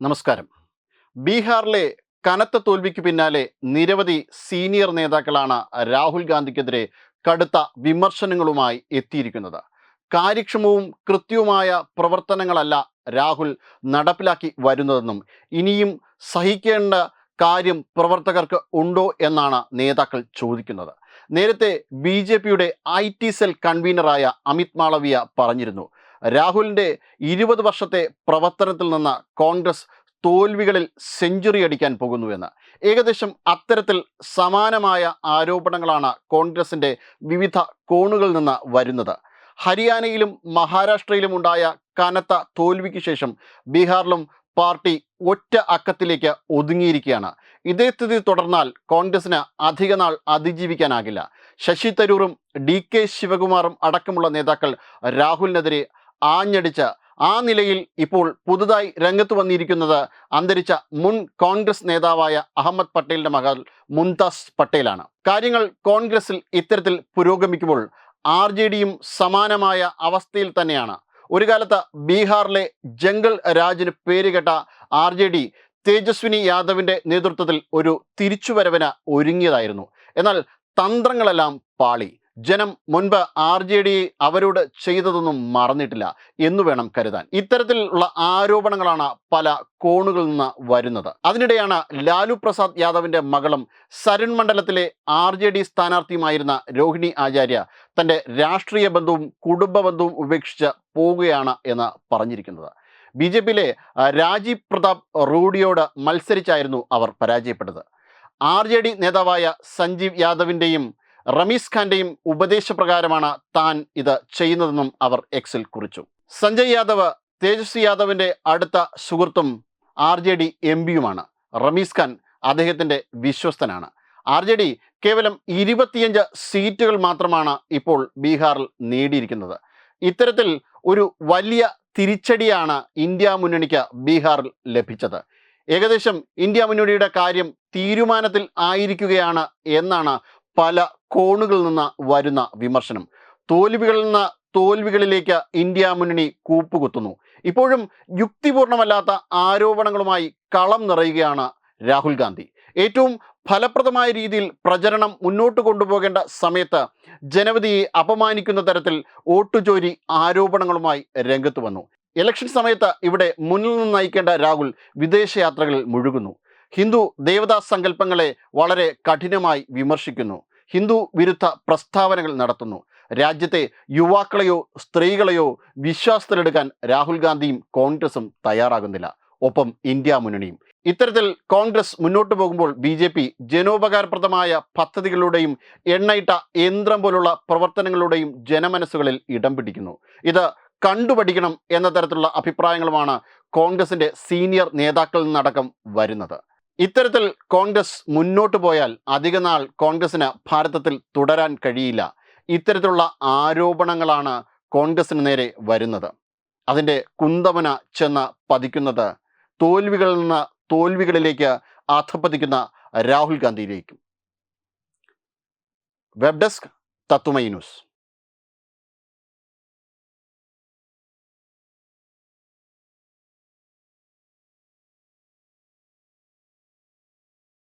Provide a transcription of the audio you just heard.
നമസ്കാരം. ബീഹാറിലെ കനത്ത തോൽവിക്ക് പിന്നാലെ നിരവധി സീനിയർ നേതാക്കളാണ് രാഹുൽ ഗാന്ധിക്കെതിരെ കടുത്ത വിമർശനങ്ങളുമായി എത്തിയിരിക്കുന്നത്. കാര്യക്ഷമവും കൃത്യവുമായ പ്രവർത്തനങ്ങളല്ല രാഹുൽ നടപ്പിലാക്കി വരുന്നതെന്നും ഇനിയും സഹിക്കേണ്ട കാര്യം പ്രവർത്തകർക്ക് ഉണ്ടോ എന്നാണ് നേതാക്കൾ ചോദിക്കുന്നത്. നേരത്തെ ബി ജെ പിയുടെ ഐ ടി സെൽ കൺവീനറായ അമിത് മാളവിയ പറഞ്ഞിരുന്നു രാഹുലിന്റെ ഇരുപത് വർഷത്തെ പ്രവർത്തനത്തിൽ നിന്ന് കോൺഗ്രസ് തോൽവികളിൽ സെഞ്ചുറി അടിക്കാൻ പോകുന്നുവെന്ന് ഏകദേശം അത്തരത്തിൽ സമാനമായ ആരോപണങ്ങളാണ് കോൺഗ്രസിന്റെ വിവിധ കോണുകളിൽ നിന്ന് വരുന്നത്. ഹരിയാനയിലും മഹാരാഷ്ട്രയിലും ഉണ്ടായ കനത്ത തോൽവിക്ക് ശേഷം ബീഹാറിലും പാർട്ടി ഒറ്റ അക്കത്തിലേക്ക് ഒതുങ്ങിയിരിക്കുകയാണ്. ഇതേ സ്ഥിതി തുടർന്നാൽ കോൺഗ്രസിന് അധിക നാൾ അതിജീവിക്കാനാകില്ല. ശശി തരൂറും ഡി കെ ശിവകുമാറും അടക്കമുള്ള നേതാക്കൾ രാഹുലിനെതിരെ ആഞ്ഞടിച്ച ആ നിലയിൽ ഇപ്പോൾ പുതുതായി രംഗത്ത് വന്നിരിക്കുന്നത് അന്തരിച്ച മുൻ കോൺഗ്രസ് നേതാവായ അഹമ്മദ് പട്ടേലിന്റെ മകൾ മുംതാസ് പട്ടേലാണ്. കാര്യങ്ങൾ കോൺഗ്രസിൽ ഇത്തരത്തിൽ പുരോഗമിക്കുമ്പോൾ ആർ ജെ ഡിയും സമാനമായ അവസ്ഥയിൽ തന്നെയാണ്. ഒരു കാലത്ത് ബീഹാറിലെ ജംഗിൾ രാജിന് പേരുകെട്ട ആർ ജെ ഡി തേജസ്വിനി യാദവിന്റെ നേതൃത്വത്തിൽ ഒരു തിരിച്ചുവരവിന് ഒരുങ്ങിയതായിരുന്നു. എന്നാൽ തന്ത്രങ്ങളെല്ലാം പാളി. ജനം മുൻപ് ആർ ജെ ഡി അവരോട് ചെയ്തതൊന്നും മറന്നിട്ടില്ല എന്ന് വേണം കരുതാൻ. ഇത്തരത്തിലുള്ള ആരോപണങ്ങളാണ് പല കോണുകളിൽ നിന്ന് വരുന്നത്. അതിനിടെയാണ് ലാലു പ്രസാദ് യാദവിന്റെ മകളും സരൺ മണ്ഡലത്തിലെ ആർ ജെ ഡി സ്ഥാനാർത്ഥിയുമായിരുന്ന രോഹിണി ആചാര്യ തന്റെ രാഷ്ട്രീയ ബന്ധവും കുടുംബ ബന്ധവും ഉപേക്ഷിച്ച് പോവുകയാണ് എന്ന് പറഞ്ഞിരിക്കുന്നത്. ബി ജെ പിയിലെ രാജീവ് പ്രതാപ് റൂഡിയോട് മത്സരിച്ചായിരുന്നു അവർ പരാജയപ്പെട്ടത്. ആർ ജെ ഡി നേതാവായ സഞ്ജീവ് യാദവിന്റെയും റമീസ് ഖാന്റെയും ഉപദേശപ്രകാരമാണ് താൻ ഇത് ചെയ്യുന്നതെന്നും അവർ എക്സിൽ കുറിച്ചു. സഞ്ജയ് യാദവ് തേജസ്വി യാദവിന്റെ അടുത്ത സുഹൃത്തും ആർ ജെ ഡി എം പിയുമാണ്. റമീസ് ഖാൻ അദ്ദേഹത്തിന്റെ വിശ്വസ്തനാണ്. ആർ ജെ ഡി കേവലം ഇരുപത്തിയഞ്ച് സീറ്റുകൾ മാത്രമാണ് ഇപ്പോൾ ബീഹാറിൽ നേടിയിരിക്കുന്നത്. ഇത്തരത്തിൽ ഒരു വലിയ തിരിച്ചടിയാണ് ഇന്ത്യ മുന്നണിക്ക് ബീഹാറിൽ ലഭിച്ചത്. ഏകദേശം ഇന്ത്യ മുന്നണിയുടെ കാര്യം തീരുമാനത്തിൽ ആയിരിക്കുകയാണ് എന്നാണ് പല കോണുകളിൽ നിന്ന് വരുന്ന വിമർശനം. തോൽവികളിൽ നിന്ന് തോൽവികളിലേക്ക് ഇന്ത്യ മുന്നണി കൂപ്പുകുത്തുന്നു. ഇപ്പോഴും യുക്തിപൂർണമല്ലാത്ത ആരോപണങ്ങളുമായി കളം നിറയുകയാണ് രാഹുൽ ഗാന്ധി. ഏറ്റവും ഫലപ്രദമായ രീതിയിൽ പ്രചരണം മുന്നോട്ട് കൊണ്ടുപോകേണ്ട സമയത്ത് ജനവിധിയെ അപമാനിക്കുന്ന തരത്തിൽ വോട്ടുചോരി ആരോപണങ്ങളുമായി രംഗത്ത് വന്നു. ഇലക്ഷൻ സമയത്ത് ഇവിടെ മുന്നിൽ നിന്ന് നയിക്കേണ്ട രാഹുൽ വിദേശയാത്രകളിൽ മുഴുകുന്നു. ഹിന്ദു ദേവതാ സങ്കല്പങ്ങളെ വളരെ കഠിനമായി വിമർശിക്കുന്നു. ഹിന്ദു വിരുദ്ധ പ്രസ്താവനകൾ നടത്തുന്നു. രാജ്യത്തെ യുവാക്കളെയോ സ്ത്രീകളെയോ വിശ്വാസത്തിലെടുക്കാൻ രാഹുൽ ഗാന്ധിയും കോൺഗ്രസും തയ്യാറാകുന്നില്ല. ഒപ്പം ഇന്ത്യ മുന്നണിയും. ഇത്തരത്തിൽ കോൺഗ്രസ് മുന്നോട്ട് പോകുമ്പോൾ ബി ജെ പി ജനോപകാരപ്രദമായ പദ്ധതികളുടെയും എണ്ണയിട്ട യന്ത്രം പോലുള്ള പ്രവർത്തനങ്ങളുടെയും ജനമനസ്സുകളിൽ ഇടം പിടിക്കുന്നു. ഇത് കണ്ടുപഠിക്കണം എന്ന തരത്തിലുള്ള അഭിപ്രായങ്ങളുമാണ് കോൺഗ്രസിന്റെ സീനിയർ നേതാക്കളിൽ നിന്നടക്കം വരുന്നത്. ഇത്തരത്തിൽ കോൺഗ്രസ് മുന്നോട്ട് പോയാൽ അധിക നാൾ കോൺഗ്രസിന് ഭാരതത്തിൽ തുടരാൻ കഴിയില്ല. ഇത്തരത്തിലുള്ള ആരോപണങ്ങളാണ് കോൺഗ്രസിന് നേരെ വരുന്നത്. അതിന്റെ കുന്തമന ചെന്ന് പതിക്കുന്നത് തോൽവികളിൽ നിന്ന് തോൽവികളിലേക്ക് അധപ്പതിക്കുന്ന രാഹുൽ ഗാന്ധിയിലേക്കും. വെബ് ഡെസ്ക് തത്തുമൈ ന്യൂസ്.